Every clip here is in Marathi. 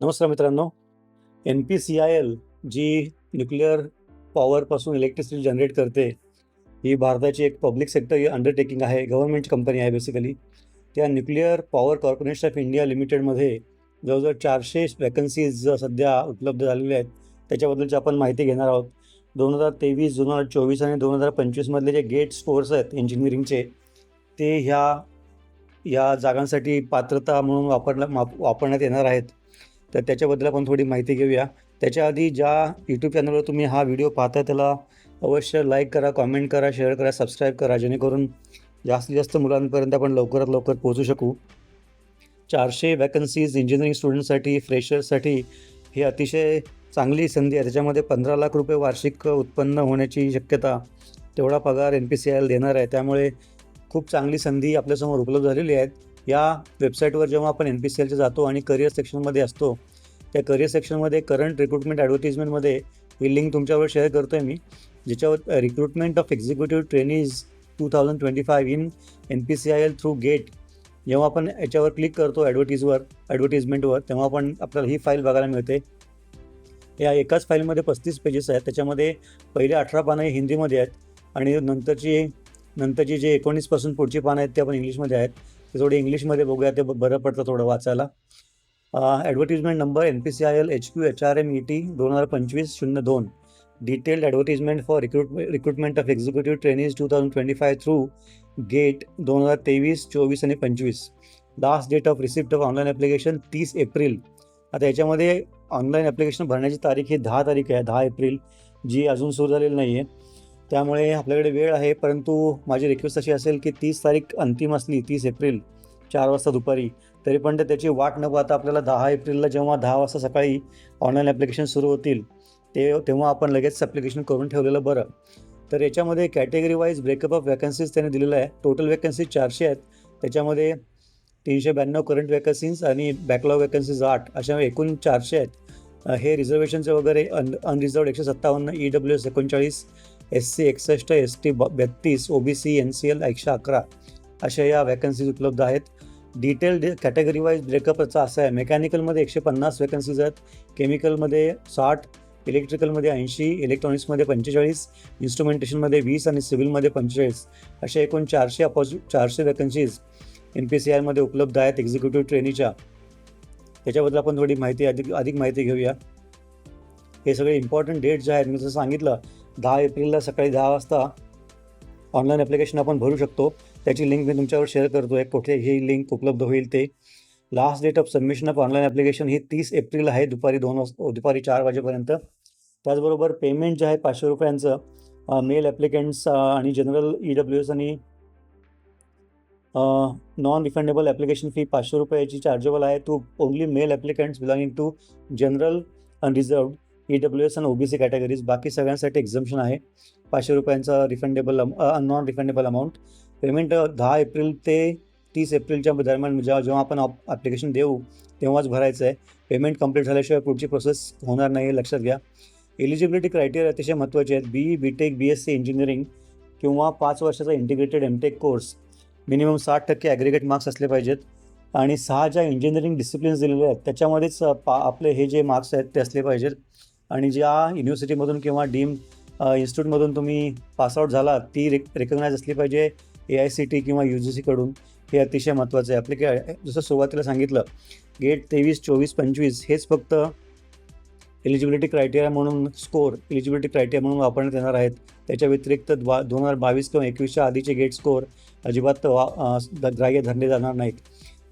नमस्कार मित्रांनो. N P C I L G nuclear पॉवरपासून electricity generate करते ही भारताची एक पब्लिक सेक्टर अंडरटेकिंग आहे गव्हर्नमेंट कंपनी आहे बेसिकली त्या nuclear power corporation of India लिमिटेडमध्ये जवळजवळ चारशे वॅकन्सीज सध्या उपलब्ध झालेल्या आहेत त्याच्याबद्दलची आपण माहिती घेणार आहोत. दोन हजार तेवीस दोन हजार चोवीस आणि दोन हजार पंचवीसमधले जे गेट्स कोर्स आहेत इंजिनिअरिंगचे ते ह्या या जागांसाठी पात्रता म्हणून वापरला वापरण्यात येणार आहेत. तर त्याच्याबद्दल आपण थोडी माहिती घेऊया. त्याच्या आधी ज्या यूट्यूब चॅनलवर तुम्ही हा व्हिडिओ पाहता त्याला अवश्य लाईक करा कॉमेंट करा शेअर करा सबस्क्राईब करा जेणेकरून जास्तीत जास्त मुलांपर्यंत आपण लवकरात लवकर पोहोचू शकू. चारशे वॅकन्सीज इंजिनिअरिंग स्टुडंटसाठी फ्रेशर्ससाठी ही अतिशय चांगली संधी आहे. त्याच्यामध्ये पंधरा लाख रुपये वार्षिक उत्पन्न होण्याची शक्यता तेवढा पगार एन पी सी आय देणार आहे. त्यामुळे खूप चांगली संधी आपल्यासमोर उपलब्ध झालेली आहेत या वेबसाईटवर जेव्हा आपण एन पी सी एलच्या जातो आणि करिअर सेक्शनमध्ये असतो त्या करिअर सेक्शनमध्ये करंट रिक्रुटमेंट ॲडव्हर्टिजमेंटमध्ये ही लिंक तुमच्यावर शेअर करतो आहे मी ज्याच्यावर recruitment of executive trainees two thousand twenty five in N P C I L through GATE जेव्हा आपण याच्यावर क्लिक करतो ॲडव्हर्टीजवर ॲडव्हर्टिजमेंटवर तेव्हा आपण आपल्याला ही फाईल बघायला मिळते. या एकाच फाईलमध्ये पस्तीस पेजेस आहेत. त्याच्यामध्ये पहिले अठरा पानं हे हिंदीमध्ये आहेत आणि नंतरची नंतरची जे एकोणीसपासून पुढची पानं आहेत ते आपण इंग्लिशमध्ये आहेत. ते थोडी इंग्लिशमध्ये बघूया ते बरं पडतं थोडं वाचायला. Advertisement number N P C I L H Q H R M E T दोन हजार पंचवीस शून्य दोन. Detailed advertisement for recruitment recruitment of executive training two thousand twenty five through GATE दोन हजार तेवीस चोवीस आणि पंचवीस. Last date of receipt of online application तीस एप्रिल. आता याच्यामध्ये ऑनलाईन ॲप्लिकेशन भरण्याची तारीख ही दहा तारीख आहे दहा एप्रिल. जी अजून सुरू झालेली नाही आहे त्यामुळे आपल्याकडे वेळ आहे परंतु माझी रिक्वेस्ट अशी असेल की तीस तारीख अंतिम असली तीस एप्रिल चार वाजता दुपारी तरी पण ते त्याची वाट न पाहता आपल्याला दहा एप्रिलला जेव्हा दहा वाजता सकाळी ऑनलाईन ॲप्लिकेशन सुरू होतील ते तेव्हा आपण लगेच ॲप्लिकेशन करून ठेवलेलं बरं. तर याच्यामध्ये category wise breakup of vacancies त्याने दिलेलं आहे. टोटल वॅकन्सीज चारशे आहेत. त्याच्यामध्ये तीनशे ब्याण्णव करंट वॅकन्सीज आणि बॅकलॉग वॅकन्सीज आठ अशा एकूण चारशे आहेत. हे रिझर्वेशनचे वगैरे अन अनरिझर्वड एकशे सत्तावन्न ई डब्ल्यू एस एकोणचाळीस एस सी एकसष्ट एस टी बत्तीस O B C N C L एकशे अकरा अशा या वॅकन्सीज उपलब्ध आहेत. डिटेल कॅटेगरी वाईज ब्रेकअपचा असं आहे. मेकॅनिकलमध्ये एकशे पन्नास वॅकन्सीज आहेत. केमिकलमध्ये साठ इलेक्ट्रिकलमध्ये ऐंशी इलेक्ट्रॉनिक्समध्ये पंचेचाळीस इन्स्ट्रुमेंटेशनमध्ये वीस आणि सिव्हिलमध्ये पंचेचाळीस अशा एकूण चारशे अपोजि चारशे वॅकन्सीज एन पी सी आयमध्ये उपलब्ध आहेत एक्झिक्युटिव्ह ट्रेनीच्या त्याच्याबद्दल आपण थोडी माहिती अधिक अधिक माहिती घेऊया. हे सगळे इम्पॉर्टंट डेट जे आहेत मी जसं सांगितलं दहा एप्रिलला सकाळी दहा वाजता ऑनलाईन ॲप्लिकेशन आपण भरू शकतो. त्याची लिंक मी तुमच्यावर शेअर करतो. आहे कुठे ही लिंक उपलब्ध होईल ते. Last date of submission of online application ही तीस एप्रिल आहे दुपारी दोन वाज दुपारी चार वाजेपर्यंत. त्याचबरोबर पेमेंट जे आहे पाचशे रुपयांचं मेल ॲप्लिकेंट्स आणि जनरल ई डब्ल्यू एस आणि नॉन रिफंडेबल ॲप्लिकेशन फी पाचशे रुपयाची चार्जेबल आहे. To only male applicants belonging to general unreserved E W S आणि ओ बी सी कॅटेगरीज बाकी सगळ्यांसाठी एक्झम्शन आहे. पाचशे रुपयांचा refundable non refundable amount payment दहा एप्रिल ते तीस एप्रिलच्या दरम्यान जेव्हा जेव्हा आपण ॲप्लिकेशन देऊ तेव्हाच भरायचं आहे. पेमेंट कंप्लीट झाल्याशिवाय पुढची प्रोसेस होणार नाही लक्षात घ्या. एलिजिबिलिटी क्रायटेरिया अतिशय महत्त्वाचे आहेत. B B tech B S C engineering किंवा पाच वर्षाचा integrated M tech course minimum साठ टक्के ॲग्रिगेट मार्क्स असले पाहिजेत. आणि सहा ज्या इंजिनिअरिंग डिसिप्लिन्स दिलेले आहेत त्याच्यामध्येच पा आपले हे जे मार्क्स आहेत ते असले पाहिजेत. आणि ज्या युनिव्हर्सिटीमधून किंवा डीम इन्स्टिट्यूटमधून तुम्ही पासआउट झाला ती रिक रिकग्नाईज असली पाहिजे ए आय सी टी किंवा यू जी सीकडून हे अतिशय महत्त्वाचं आहे. आपले जसं सुरुवातीला सांगितलं गेट तेवीस चोवीस पंचवीस हेच फक्त एलिजिबिलिटी क्रायटेरिया म्हणून स्कोर एलिजिबिलिटी क्रायटेरिया म्हणून वापरण्यात येणार आहेत. त्याच्या व्यतिरिक्त द्वा दोन हजार बावीस किंवा एकवीसच्या आधीचे गेट स्कोर अजिबात वा ग्राह्य धरले जाणार नाहीत.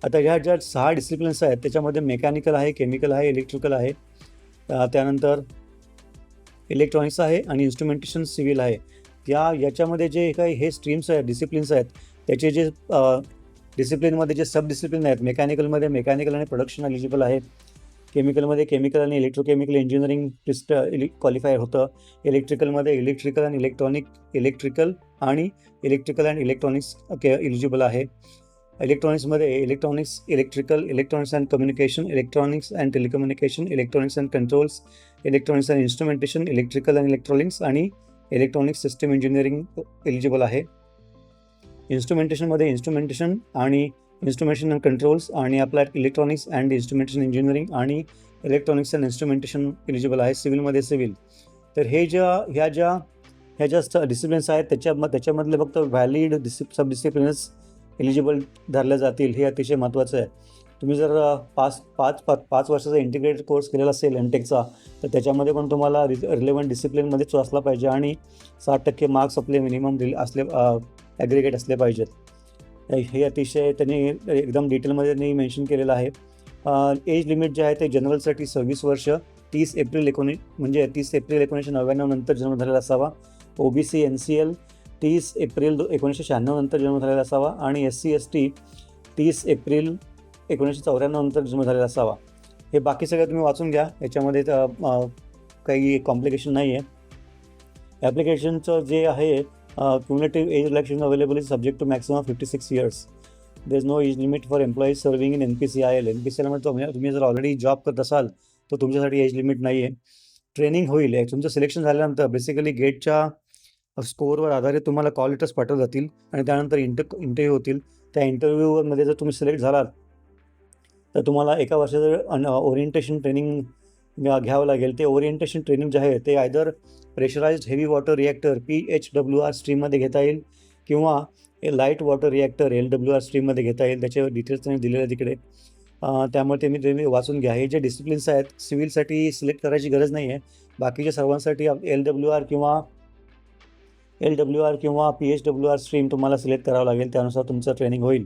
आता ह्या ज्या सहा डिसिप्लिन्स आहेत त्याच्यामध्ये मेकॅनिकल आहे केमिकल आहे इलेक्ट्रिकल आहे. त्यानंतर इलेक्ट्रॉनिक्स आहे आणि इन्स्ट्रुमेंटेशन सिव्हिल आहे. या याच्यामध्ये जे काही हे स्ट्रीम्स आहेत डिसिप्लिन्स आहेत त्याचे जे डिसिप्लिनमध्ये जे सब डिसिप्लिन आहेत मेकॅनिकलमध्ये मेकॅनिकल आणि प्रोडक्शन एलिजिबल आहे. केमिकलमध्ये केमिकल आणि इलेक्ट्रोकेमिकल इंजिनिअरिंग डिस्ट इले क्वालिफाय होतं. इलेक्ट्रिकलमध्ये इलेक्ट्रिकल अँड इलेक्ट्रॉनिक इलेक्ट्रिकल आणि इलेक्ट्रिकल अँड इलेक्ट्रॉनिक्स के एलिजिबल आहे. इलेक्ट्रॉनिक्समध्ये electronics electrical electronics and communication electronics and telecommunication electronics and controls electronics and instrumentation electrical and electronics आणि इलेक्ट्रॉनिक्स सिस्टम इंजिनिअरिंग एलिजिबल आहे. इन्स्ट्रुमेंटेशनमध्ये इन्स्ट्रुमेंटेशन आणि इन्स्ट्रुमेंटेशन अँड कंट्रोल्स आणि आपल्या इलेक्ट्रॉनिक्स अँड इन्स्ट्रुमेंटेशन इंजिनिअरिंग आणि इलेक्ट्रॉनिक्स अँड इन्स्ट्रुमेंटेशन एलिजिबल आहे सिव्हिलमध्ये सिव्हिल. तर हे ज्या ह्या ज्या ह्या ज्या डिसिप्लिन्स आहेत त्याच्या त्याच्यामधले फक्त व्हॅलिड डिसिप सब डिसिप्लिन्स एलिजिबल धरल्या जातील हे अतिशय महत्त्वाचं आहे. तुम्ही जर पाच पाच पाच पाच वर्षाचा इंटिग्रेटेड कोर्स केलेला असेल एनटेकचा तर त्याच्यामध्ये पण तुम्हाला रि रिलेवंट डिसिप्लिनमध्येच असला पाहिजे आणि साठ टक्के मार्क्स आपले मिनिमम रिल असले ॲग्रिगेट असले पाहिजेत. हे अतिशय त्यांनी एकदम डिटेलमध्ये त्यांनी मेन्शन केलेलं आहे. एज लिमिट जे आहे ते जनरलसाठी सव्वीस वर्ष तीस एप्रिल एकोणी म्हणजे तीस एप्रिल एकोणीसशे नव्याण्णव नंतर जन्म झालेला असावा. O B C N C L तीस एप्रिल दो एकोणीसशे शहाण्णव नंतर जन्म झालेला असावा आणि एस सी एस टी तीस एप्रिल एकोणीसशे चौऱ्याण्णव नंतर जन्म झालेला असावा. हे बाकी सगळं तुम्ही वाचून घ्या. याच्यामध्ये तर, काही कॉम्प्लिकेशन नाही आहे ॲप्लिकेशनचं जे आहे cumulative age relaxation available is subject to maximum fifty six years there is no age limit for employees serving in N P C I L N P C आयमध्ये तुम्ही तुम्ही जर ऑलरेडी जॉब करत असाल तर तुमच्यासाठी एज लिमिट नाही आहे ट्रेनिंग होईल तुमचं सिलेक्शन झाल्यानंतर बेसिकली गेटच्या स्कोअरवर आधारित तुम्हाला कॉल लेटर्स पाठवले जातील आणि त्यानंतर इंटर इंटरव्ह्यू होतील. त्या इंटरव्ह्यूमध्ये जर तुम्ही सिलेक्ट झालात तर तुम्हाला एका वर्षाचं ओरिएंटेशन ट्रेनिंग घ्यावं लागेल. ते ओरिएंटेशन ट्रेनिंग जे आहे ते either pressurised heavy water reactor P H W R स्ट्रीममध्ये घेता येईल किंवा light water reactor L W R स्ट्रीममध्ये घेता येईल. त्याचे डिटेल्स त्यांनी दिलेले तिकडे. त्यामुळे ते मी तुम्ही वाचून घ्या. हे जे डिसिप्लिन्स आहेत सिव्हिलसाठी सिलेक्ट करायची गरज नाही आहे बाकीच्या सर्वांसाठी एल डब्ल्यू आर किंवा एल डब्ल्यू आर किंवा P H W R stream तुम्हाला सिलेक्ट करावं लागेल. त्यानुसार तुमचं ट्रेनिंग होईल.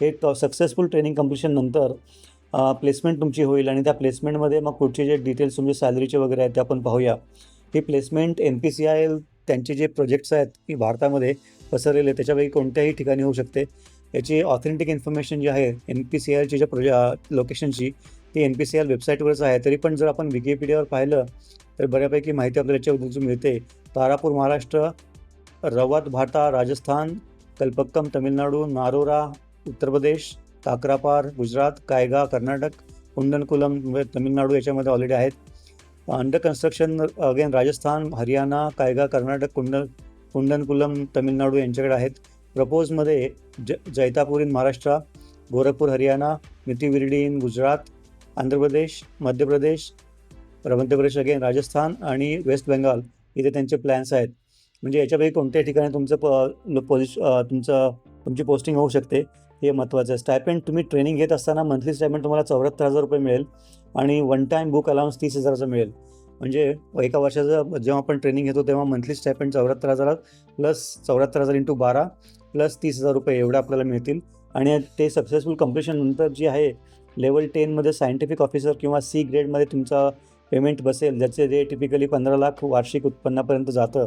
हे सक्सेसफुल ट्रेनिंग कम्प्लिशन नंतर प्लेसमेंट तुमची होईल आणि त्या प्लेसमेंटमध्ये मग पुढचे जे डिटेल्स तुमचे सॅलरीचे वगैरे आहेत ते आपण पाहूया. ही placement N P C I L त्यांचे जे प्रोजेक्ट्स आहेत की भारतामध्ये पसरलेले त्याच्यापैकी कोणत्याही ठिकाणी होऊ शकते. याची ऑथेंटिक इन्फॉर्मेशन जी आहे एन पी सी आय एलची ज्या प्रोजे लोकेशनची ती N P C I L वेबसाईटवरच आहे. तरी पण जर आपण विकिपीडियावर पाहिलं तर बऱ्यापैकी माहिती आपल्याला याच्याबद्दल मिळते. तारापूर महाराष्ट्र रवत भाटा राजस्थान कल्पक्कम तमिळनाडू नारोरा उत्तर प्रदेश काकरापार गुजरात कायगा कर्नाटक कुंडनकुलम तमिळनाडू याच्यामध्ये ऑलरेडी आहेत. Under construction again Rajasthan Haryana Kaiga Karnataka कुंडन Kudankulam Tamil Nadu यांच्याकडे आहेत. प्रपोजमध्ये ज Jaitapur in Maharashtra Gorakhpur Haryana मितिविर्डी in Gujarat Andhra Pradesh Madhya Pradesh Madhya Pradesh again Rajasthan आणि वेस्ट बेंगाल. इथे त्यांचे प्लॅन्स आहेत. म्हणजे याच्यापैकी कोणत्याही ठिकाणी तुमचं प पोझिश तुमचं तुमची पोस्टिंग होऊ शकते. हे महत्त्वाचं. आहे स्टायपेंट तुम्ही ट्रेनिंग घेत असताना मंथली स्टायपेंट तुम्हाला चौऱ्याहत्तर हजार रुपये मिळेल आणि वन टाईम बुक अलाउन्स तीस हजाराचं मिळेल. म्हणजे एका वर्षाचं जेव्हा आपण ट्रेनिंग घेतो तेव्हा मंथली स्टायपेंट चौऱ्याहत्तर हजार प्लस चौऱ्याहत्तर हजार इंटू बारा प्लस तीस हजार रुपये एवढे आपल्याला मिळतील. आणि ते सक्सेसफुल कम्प्लिशन नंतर जी आहे लेवल टेनमध्ये सायंटिफिक ऑफिसर किंवा सी ग्रेडमध्ये तुमचा पेमेंट बसेल. ज्याचे रे टिपिकली पंधरा लाख वार्षिक उत्पन्नापर्यंत जातं.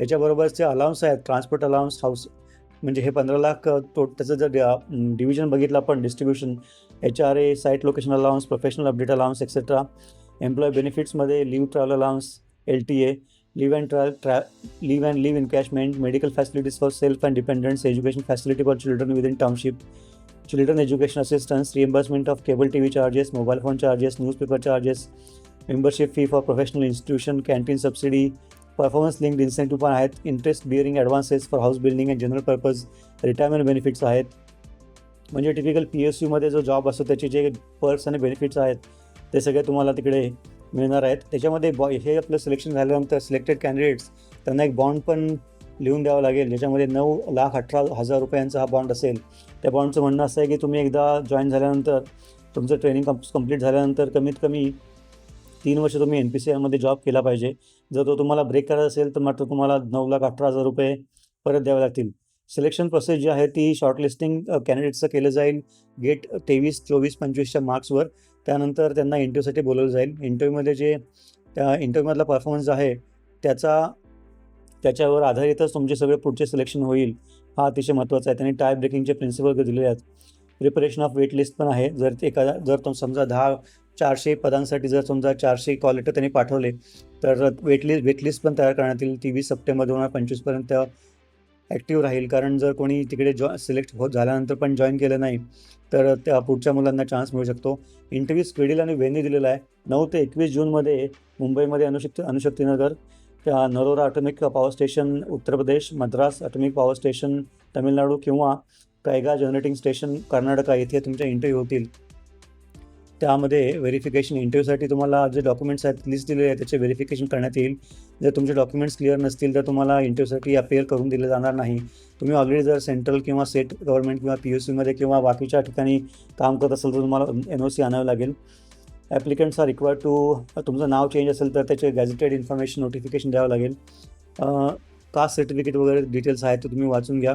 याच्याबरोबरचे अलाउन्स आहेत ट्रान्सपोर्ट अलाउन्स हाऊस म्हणजे हे पंधरा लाख तो त्याचं जर डिव्हिजन बघितलं आपण distribution H R A site location allowance professional update allowance etcetera employee बेनिफिट्समध्ये leave travel allowance L T A leave and travel ट्रॅ leave and leave encashment medical facilities for self and dependents education facility for children within township children education assistance reimbursement of cable T V charges mobile phone charges newspaper charges membership fee for professional institution canteen subsidy performance linked incentive पण आहेत. Interest bearing advances for house building and general purpose retirement benefits आहेत. म्हणजे टिपिकल पी एस यूमध्ये जो जॉब असतो त्याचे जे पर्स आणि बेनिफिट्स आहेत ते सगळे तुम्हाला तिकडे मिळणार आहेत. त्याच्यामध्ये बॉ हे आपलं सिलेक्शन झाल्यानंतर सिलेक्टेड कॅन्डिडेट्स त्यांना एक बॉन्ड पण लिहून द्यावं लागेल. ज्याच्यामध्ये नऊ लाख अठरा हजार रुपयांचा हा बॉन्ड असेल. त्या बॉन्डचं म्हणणं असं आहे की तुम्ही एकदा जॉईन झाल्यानंतर तुमचं ट्रेनिंग कंप कंप्लीट झाल्यानंतर कमीत कमी तीन वर्ष तुम्ही एन पी सी आयमध्ये जॉब केला पाहिजे. जर तो तुम्हाला ब्रेक करायचा असेल तर मात्र तुम्हाला नऊ लाख अठरा हजार रुपये परत द्यावे लागतील. सिलेक्शन प्रोसेस जी आहे ती शॉर्टलिस्टिंग कॅन्डिडेटचं केलं जाईल. गेट तेवीस चोवीस पंचवीसच्या मार्क्सवर त्यानंतर त्यांना इंटरव्ह्यूसाठी बोलवलं जाईल. इंटरव्ह्यूमध्ये जे त्या इंटरव्ह्यूमधला परफॉर्मन्स आहे त्याचा त्याच्यावर आधारितच तुमचे सगळे पुढचे सिलेक्शन होईल. हा अतिशय महत्त्वाचा आहे. त्यांनी टाय ब्रेकिंगचे प्रिन्सिपल दिलेले आहेत. प्रिपरेशन ऑफ वेट लिस्ट पण आहे. जर ते एखादा जर तुम समजा दहा चारशे पदांसाठी जर समजा चारशे कॉल लेटर त्यांनी पाठवले तर वेट लिस्ट वेट लिस्ट पण तयार करण्यात येईल. ती वीस सप्टेंबर दोन हजार पंचवीसपर्यंत ॲक्टिव्ह राहील. कारण जर कोणी तिकडे जॉ सिलेक्ट होत झाल्यानंतर पण जॉईन केलं नाही तर त्या पुढच्या मुलांना चान्स मिळू शकतो. इंटरव्ह्यू स्केड्यूल आणि व्हेन्यू दिलेला आहे. नऊ ते एकवीस जूनमध्ये मुंबईमध्ये अनुशक्ती अनुशक्तीनगर त्या Narora atomic power station Uttar Pradesh Madras atomic power station Tamil Nadu किंवा कैगा जनरेटिंग स्टेशन कर्नाटका येथे तुमच्या इंटरव्ह्यू होतील. त्यामध्ये व्हेरिफिकेशन इंटरव्ह्यूसाठी तुम्हाला जे डॉक्युमेंट्स आहेत लिस्ट दिलेले आहे त्याचे व्हेरिफिकेशन करण्यात येईल. जर तुमचे डॉक्युमेंट्स क्लिअर नसतील तर तुम्हाला इंटरव्ह्यूसाठी अपेअर करून दिले जाणार नाही. तुम्ही ऑलरेडी जर सेंट्रल किंवा स्टेट गव्हर्नमेंट किंवा पी यू सीमध्ये किंवा बाकीच्या ठिकाणी काम करत असेल तर तुम्हाला एन ओ सी आणावं लागेल. ॲप्लिकंट्स आर रिक्वायर टू तुमचं नाव चेंज असेल तर त्याचे गॅझेटेड इन्फॉर्मेशन नोटिफिकेशन द्यावं लागेल. कास्ट सर्टिफिकेट वगैरे डिटेल्स आहेत ते तुम्ही वाचून घ्या.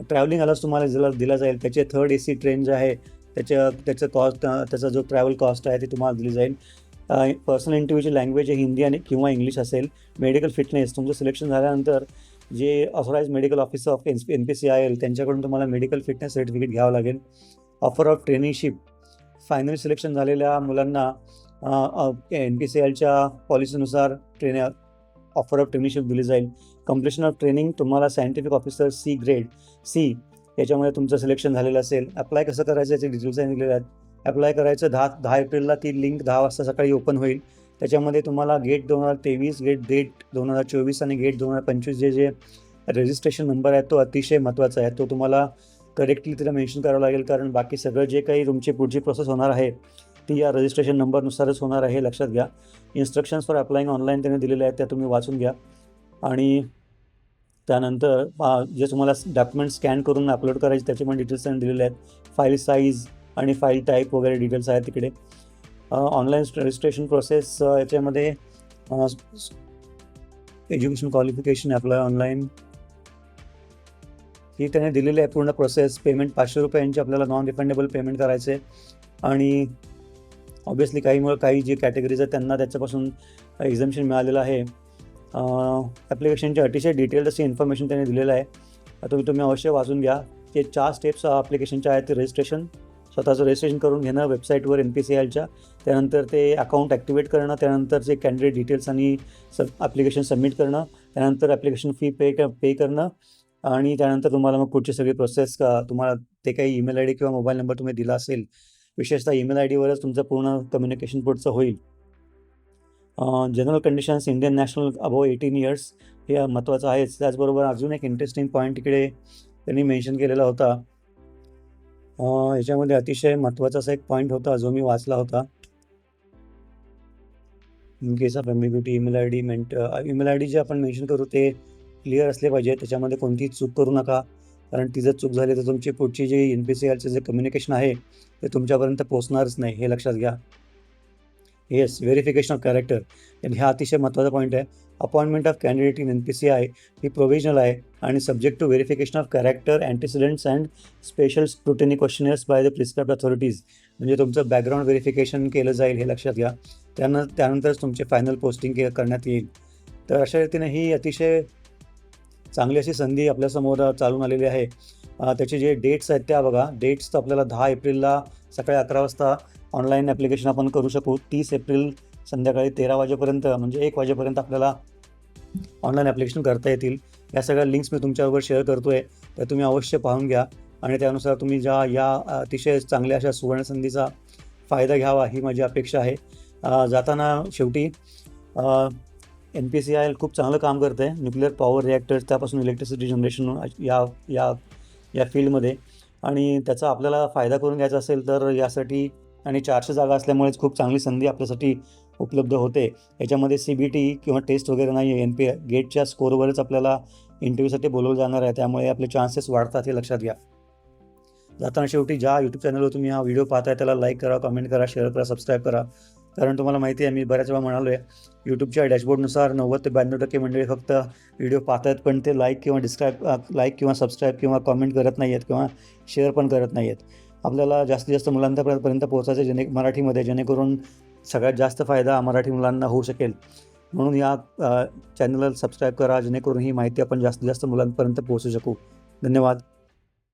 ट्रॅव्हलिंग आलाच तुम्हाला दिला दिला जाईल त्याचे थर्ड ए सी ट्रेन जे आहे त्याच्या त्याचं कॉस्ट त्याचा जो ट्रॅव्हल कॉस्ट आहे ते तुम्हाला दिली जाईल. पर्सनल इंटरव्ह्यूची लँग्वेज हिंदी आणि किंवा इंग्लिश असेल. मेडिकल फिटनेस तुमचं सिलेक्शन झाल्यानंतर जे authorised medical officer of N N P C I L त्यांच्याकडून तुम्हाला मेडिकल फिटनेस सर्टिफिकेट घ्यावं लागेल. Offer of traineeship finally selection झालेल्या मुलांना एन पी सी एलच्या पॉलिसीनुसार ट्रेन ऑफर ऑफ ट्रेनिंगशिप दिली जाईल. कम्प्लिशन ऑफ ट्रेनिंग तुम्हाला scientific officer C grade C याच्यामध्ये तुमचं सिलेक्शन झालेलं असेल. अप्लाय कसं करायचं याचे डिटेल्स सांगितलेले आहेत. अप्लाय करायचं दहा दहा एप्रिलला ती लिंक दहा वाजता सकाळी ओपन होईल. त्याच्यामध्ये तुम्हाला गेट दोन हजार तेवीस गेट डेट दोन हजार चोवीस आणि गेट दोन हजार पंचवीस जे जे रजिस्ट्रेशन नंबर आहे तो अतिशय महत्त्वाचा आहे. तो तुम्हाला करेक्टली तिला मेन्शन करावं लागेल. कारण बाकी सगळं जे काही तुमची पुढची प्रोसेस होणार आहे ती या रजिस्ट्रेशन नंबरनुसारच होणार आहे. लक्षात घ्या. इन्स्ट्रक्शन्स फॉर अप्लाईंग ऑनलाईन त्यांनी दिलेल्या आहेत त्या तुम्ही वाचून घ्या. आणि त्यानंतर जे तुम्हाला डॉक्युमेंट स्कॅन करून अपलोड करायचे त्याचे पण डिटेल्स त्यांनी दिलेले आहेत. फाईल साईज आणि फाईल टाईप वगैरे डिटेल्स आहेत तिकडे. ऑनलाईन रजिस्ट्रेशन प्रोसेस याच्यामध्ये एज्युकेशन क्वालिफिकेशन अप्लाय ऑनलाईन ही त्याने दिलेली आहे पूर्ण प्रोसेस पेमेंट पाचशे रुपयांची आपल्याला नॉन रिफंडेबल पेमेंट करायचे आणि ऑब्वियसली काहीमुळे काही जे कॅटेगरीज आहेत त्यांना त्याच्यापासून एक्झाम्शन मिळालेलं आहे. ॲप्लिकेशनचे अतिशय डिटेल्ड अशी इन्फॉर्मेशन त्यांनी दिलेलं आहे. तुम्ही तुम्ही अवश्य वाचून घ्या. ते चार स्टेप्स ॲप्लिकेशनच्या आहेत. ते रजिस्ट्रेशन स्वतःचं रजिस्ट्रेशन करून घेणं वेबसाईटवर एन पी सी एलच्या त्यानंतर ते अकाउंट ॲक्टिवेट करणं त्यानंतर जे कॅन्डिडेट डिटेल्स आणि सब ॲप्लिकेशन सबमिट करणं त्यानंतर ॲप्लिकेशन फी पे पे करणं आणि त्यानंतर तुम्हाला मग पुढची सगळी प्रोसेस का तुम्हाला ते काही ईमेल आय डी किंवा मोबाईल नंबर तुम्ही दिला असेल विशेषतः ईमेल आय डीवरच तुमचं पूर्ण कम्युनिकेशन पुढचं होईल. General conditions Indian national above eighteen years हे महत्त्वाचं आहेच. त्याचबरोबर अजून एक इंटरेस्टिंग पॉईंट इकडे त्यांनी मेन्शन केलेला होता. याच्यामध्ये अतिशय महत्त्वाचा असा एक पॉईंट होता जो मी वाचला होता. In case of ambiguity email I D मेंट ईमेल आय डी जे आपण मेन्शन करू ते क्लिअर असले पाहिजे. त्याच्यामध्ये कोणतीही चूक करू नका. कारण ती जर चूक झाली तर तुमची पुढची जी एन पी सी आरचे जे कम्युनिकेशन आहे ते तुमच्यापर्यंत पोचणारच नाही हे लक्षात घ्या. येस व्हेरिफिकेशन ऑफ कॅरेक्टर हा अतिशय महत्त्वाचा पॉईंट आहे. Appointment of candidate in N P C I he provisional आहे आणि subject to verification of character antecedents and special scrutiny questionnaires by the prescribed authorities म्हणजे तुमचं बॅकग्राऊंड व्हेरिफिकेशन केलं जाईल हे लक्षात घ्या. त्यानं त्यानंतरच तुमचे फायनल पोस्टिंग के करण्यात येईल. तर अशा रीतीने ही अतिशय चांगली अशी संधी आपल्यासमोर चालून आलेली आहे. त्याचे जे डेट्स आहेत त्या बघा. डेट्स तर आपल्याला दहा एप्रिलला सकाळी अकरा वाजता ऑनलाईन ॲप्लिकेशन आपण करू शकू. तीस एप्रिल संध्याकाळी तेरा वाजेपर्यंत म्हणजे एक वाजेपर्यंत आपल्याला ऑनलाईन ॲप्लिकेशन करता येतील. या सगळ्या लिंक्स मी तुमच्याबरोबर शेअर करतो आहे तर तुम्ही अवश्य पाहून घ्या. आणि त्यानुसार तुम्ही ज्या या अतिशय चांगल्या अशा सुवर्णसंधीचा फायदा घ्यावा ही माझी अपेक्षा आहे. जाताना शेवटी एन पी सी आय खूप चांगलं काम करतं आहे न्यूक्लिअर पॉवर रिॲक्टर्स त्यापासून इलेक्ट्रिसिटी जनरेशन या या या फील्डमध्ये. आणि त्याचा आपल्याला फायदा करून घ्यायचा असेल तर यासाठी आणि चारशे जागा असल्यामुळेच खूप चांगली संधी आपल्यासाठी उपलब्ध होते. याच्यामध्ये सी बी टी किंवा टेस्ट वगैरे नाही आहे एन पी गेटच्या स्कोरवरच आपल्याला इंटरव्ह्यूसाठी बोलवलं जाणार आहे. त्यामुळे आपले चान्सेस वाढतात हे लक्षात घ्या. जाताना शेवटी ज्या यूट्यूब चॅनलवर तुम्ही हा व्हिडिओ पाहताय त्याला लाईक करा कमेंट करा शेअर करा सबस्क्राईब करा. कारण तुम्हाला माहिती आहे मी बऱ्याच वेळा म्हणालो आहे यूट्यूबच्या डॅशबोर्डनुसार नव्वद ते ब्याण्णव टक्के मंडळी फक्त व्हिडिओ पाहत आहेत पण ते लाईक किंवा डिस्क्राईब लाईक किंवा सबस्क्राईब किंवा कमेंट करत नाही आहेत किंवा शेअर पण करत नाही आहेत आपल्याला जास्तीत जास्त मुलांपर्यंत पोहोचायचं जेणे मराठीमध्ये जेणेकरून सगळ्यात जास्त फायदा मराठी मुलांना होऊ शकेल. म्हणून या चॅनलला सबस्क्राईब करा जेणेकरून ही माहिती आपण जास्तीत जास्त मुलांपर्यंत पोहोचू शकू. धन्यवाद.